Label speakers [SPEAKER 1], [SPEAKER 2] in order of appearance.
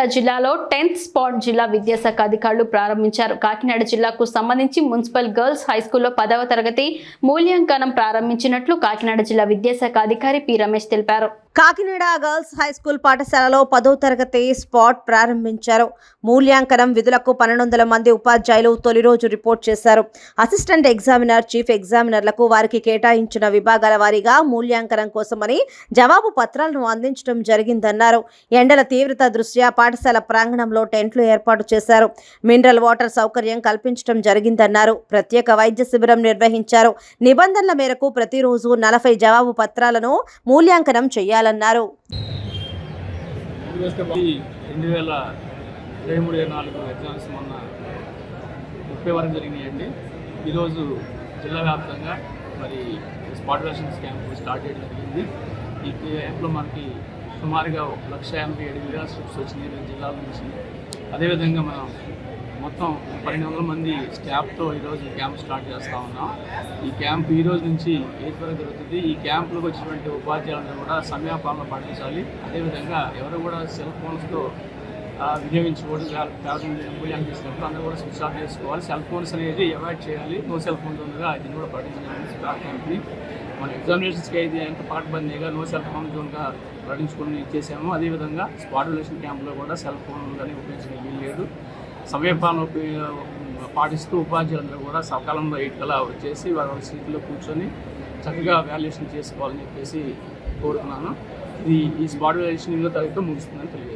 [SPEAKER 1] కాకినాడ జిల్లాలో tenth spot జిల్లా విద్యాశాఖ అధికారులు ప్రారంభించారు. కాకినాడ జిల్లాకు సంబంధించి మున్సిపల్ గర్ల్స్ హై స్కూల్లో పదవ తరగతి మూల్యాంకనం ప్రారంభించినట్లు కాకినాడ జిల్లా విద్యాశాఖ అధికారి పి రమేష్ తెలిపారు.
[SPEAKER 2] కాకినాడ గర్ల్స్ హై స్కూల్ పాఠశాలలో పదో తరగతి స్పాట్ ప్రారంభించారు. మూల్యాంకనం విధులకు పన్నెండు వందల మంది ఉపాధ్యాయులు తొలి రోజు రిపోర్ట్ చేశారు. అసిస్టెంట్ ఎగ్జామినర్ చీఫ్ ఎగ్జామినర్లకు వారికి కేటాయించిన విభాగాల వారీగా మూల్యాంకనం కోసమని జవాబు పత్రాలను అందించడం జరిగిందన్నారు. ఎండల తీవ్రత దృష్ట్యా పాఠశాల ప్రాంగణంలో టెంట్లు ఏర్పాటు చేశారు. మినరల్ వాటర్ సౌకర్యం కల్పించడం జరిగిందన్నారు. ప్రత్యేక వైద్య శిబిరం నిర్వహించారు. నిబంధనల మేరకు ప్రతిరోజు నలభై జవాబు పత్రాలను మూల్యాంకనం చేయాలన్నారు.
[SPEAKER 3] రెండు వేల ఇరవై మూడు ఇరవై నాలుగు ఎగ్జామ్స్ మొన్న ముప్పై వరకు జరిగినాయండి. ఈరోజు జిల్లా వ్యాప్తంగా మరి స్పాట్ వెషన్స్ క్యాంప్ స్టార్ట్ చేయడం జరిగింది. ఈ క్యాంప్లో మనకి సుమారుగా ఒక లక్ష ఎనభై ఏడు వేల స్ట్రిప్స్ వచ్చినాయి జిల్లాల నుంచి. అదేవిధంగా మనం మొత్తం పన్నెండు వందల మంది స్టాఫ్తో ఈరోజు క్యాంప్ స్టార్ట్ చేస్తూ ఉన్నాం. ఈ క్యాంప్ ఈ రోజు నుంచి ఎయిత్ వరకు జరుగుతుంది? ఈ క్యాంప్లోకి వచ్చినటువంటి ఉపాధ్యాయులను కూడా సమయాపాలన పాటించాలి. అదేవిధంగా ఎవరు కూడా సెల్ ఫోన్స్తో వినియోగించకూడదు పేదలు చేసినప్పుడు అందరూ కూడా స్విచ్ ఆఫ్ చేసుకోవాలి. సెల్ ఫోన్స్ అనేది అవాయిడ్ చేయాలి. నో సెల్ ఫోన్స్ ఉందిగా దీన్ని కూడా పాటించాలని స్టాఫ్ క్యాంప్ని మన ఎగ్జామినేషన్స్కి అయితే ఎంత పాటుబందీగా నో సెల్ ఫోన్ జోన్గా ప్రకటించుకుని ఇచ్చేసాము అదేవిధంగా స్పాట్ క్యాంప్లో కూడా సెల్ ఫోన్ కానీ ఉపయోగించడం వీలు లేదు. సమయపాలన పాటిస్తూ ఉపాధ్యాయులందరూ కూడా సకాలంలో ఎయిట్ కల్లా వచ్చేసి వారి వారి సీట్లో కూర్చొని చక్కగా వాల్యుయేషన్ చేసుకోవాలని చెప్పేసి కోరుతున్నాను. ఇది ఈ స్పాట్ వాల్యుయేషన్ ఎనిమిదో తారీఖుతో ముగుస్తుందని తెలియదు